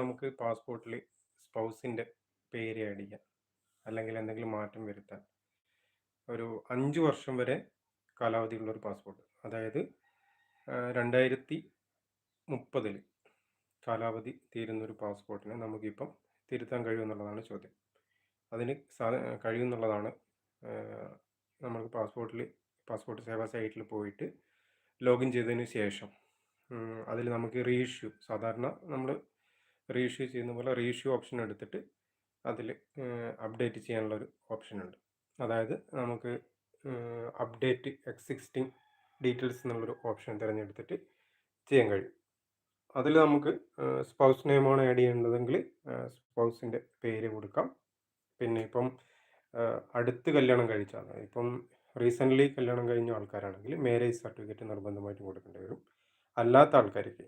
നമുക്ക് പാസ്പോർട്ടിൽ സ്പൗസിന്റെ പേര് ചെയ്യാം അല്ലെങ്കിൽ എന്തെങ്കിലും മാറ്റം വരുത്താൻ. ഒരു അഞ്ച് വർഷം വരെ കാലാവധിയുള്ള ഒരു പാസ്പോർട്ട് അതായത് രണ്ടായിരത്തി മുപ്പതിൽ കാലാവധി തീരുന്ന ഒരു പാസ്പോർട്ടിനെ നമുക്കിപ്പം തിരുത്താൻ കഴിയുമെന്നുള്ളതാണ് ചോദ്യം. അതിന് സാ കഴിയുമെന്നുള്ളതാണ് നമുക്ക് പാസ്പോർട്ടിൽ പാസ്പോർട്ട് സേവാ സൈറ്റിൽ പോയിട്ട് ലോഗിൻ ചെയ്തതിന് ശേഷം അതിൽ നമുക്ക് റീഇഷ്യൂ സാധാരണ നമ്മൾ റീഇഷ്യൂ ചെയ്യുന്ന പോലെ റീഇഷ്യൂ ഓപ്ഷൻ എടുത്തിട്ട് അതിൽ അപ്ഡേറ്റ് ചെയ്യാനുള്ള ഒരു ഓപ്ഷൻ ഉണ്ട്. അതായത് നമുക്ക് അപ്ഡേറ്റ് എക്സിസ്റ്റിംഗ് ഡീറ്റെയിൽസ് എന്നുള്ളൊരു ഓപ്ഷൻ തിരഞ്ഞെടുത്തിട്ട് ചെയ്യാൻ കഴിയും. അതിൽ നമുക്ക് സ്പൗസ് നെയിമാണ് ആഡ് ചെയ്യേണ്ടതെങ്കിൽ സ്പൗസിന്റെ പേര് കൊടുക്കാം. പിന്നെ ഇപ്പം അടുത്ത് കല്യാണം കഴിച്ചാണ്. ഇപ്പം റീസെന്റ്ലി കല്യാണം കഴിഞ്ഞ ആൾക്കാരാണെങ്കിൽ മാരേജ് സർട്ടിഫിക്കറ്റ് നിർബന്ധമായിട്ടും കൊടുക്കേണ്ടി വരും. അല്ലാത്ത ആൾക്കാർക്ക്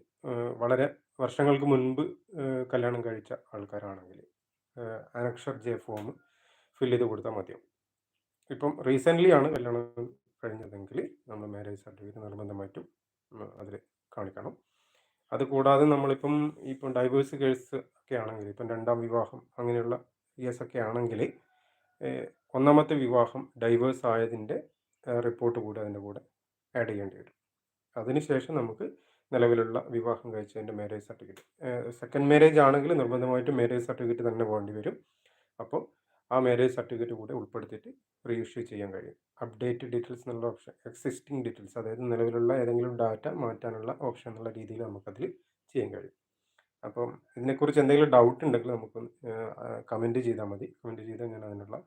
വളരെ വർഷങ്ങൾക്ക് മുൻപ് കല്യാണം കഴിച്ച ആൾക്കാരാണെങ്കിൽ അനക്ഷർ ജെ ഫോം ഫിൽ ചെയ്ത് കൊടുത്താൽ മതിയാവും ഇപ്പം റീസെന്റ്ലി ആണ് കല്യാണം കഴിഞ്ഞതെങ്കിൽ നമ്മൾ മാരേജ് സർട്ടിഫിക്കറ്റ് നിർബന്ധമായിട്ടും അതിൽ കാണിക്കണം. അത് കൂടാതെ നമ്മളിപ്പം ഇപ്പം ഡൈവേഴ്സ് കേസ് ഒക്കെ ആണെങ്കിൽ ഇപ്പം രണ്ടാം വിവാഹം അങ്ങനെയുള്ള കേസൊക്കെ ആണെങ്കിൽ ഒന്നാമത്തെ വിവാഹം ഡൈവേഴ്സ് ആയതിന്റെ റിപ്പോർട്ട് കൂടി അതിന്റെ കൂടെ ആഡ് ചെയ്യേണ്ടി വരും. അതിനുശേഷം നമുക്ക് നിലവിലുള്ള വിവാഹം കഴിച്ചതിന്റെ മാരേജ് സർട്ടിഫിക്കറ്റ് സെക്കൻഡ് മാരേജ് ആണെങ്കിൽ നിർബന്ധമായിട്ടും മാരേജ് സർട്ടിഫിക്കറ്റ് തന്നെ പോകേണ്ടി വരും. അപ്പോൾ ആ മാരേജ് സർട്ടിഫിക്കറ്റ് കൂടെ ഉൾപ്പെടുത്തിയിട്ട് റീഇഷ്യൂ ചെയ്യാൻ കഴിയും. അപ്ഡേറ്റ് ഡീറ്റെയിൽസ് എന്നുള്ള ഓപ്ഷൻ എക്സിസ്റ്റിംഗ് ഡീറ്റെയിൽസ് അതായത് നിലവിലുള്ള ഏതെങ്കിലും ഡാറ്റ മാറ്റാനുള്ള ഓപ്ഷൻ എന്നുള്ള രീതിയിൽ നമുക്കതിൽ ചെയ്യാൻ കഴിയും. അപ്പം ഇതിനെക്കുറിച്ച് എന്തെങ്കിലും ഡൗട്ട് ഉണ്ടെങ്കിൽ നമുക്ക് കമന്റ് ചെയ്താൽ മതി. കമന്റ് ചെയ്താൽ ഞാൻ അതിനുള്ള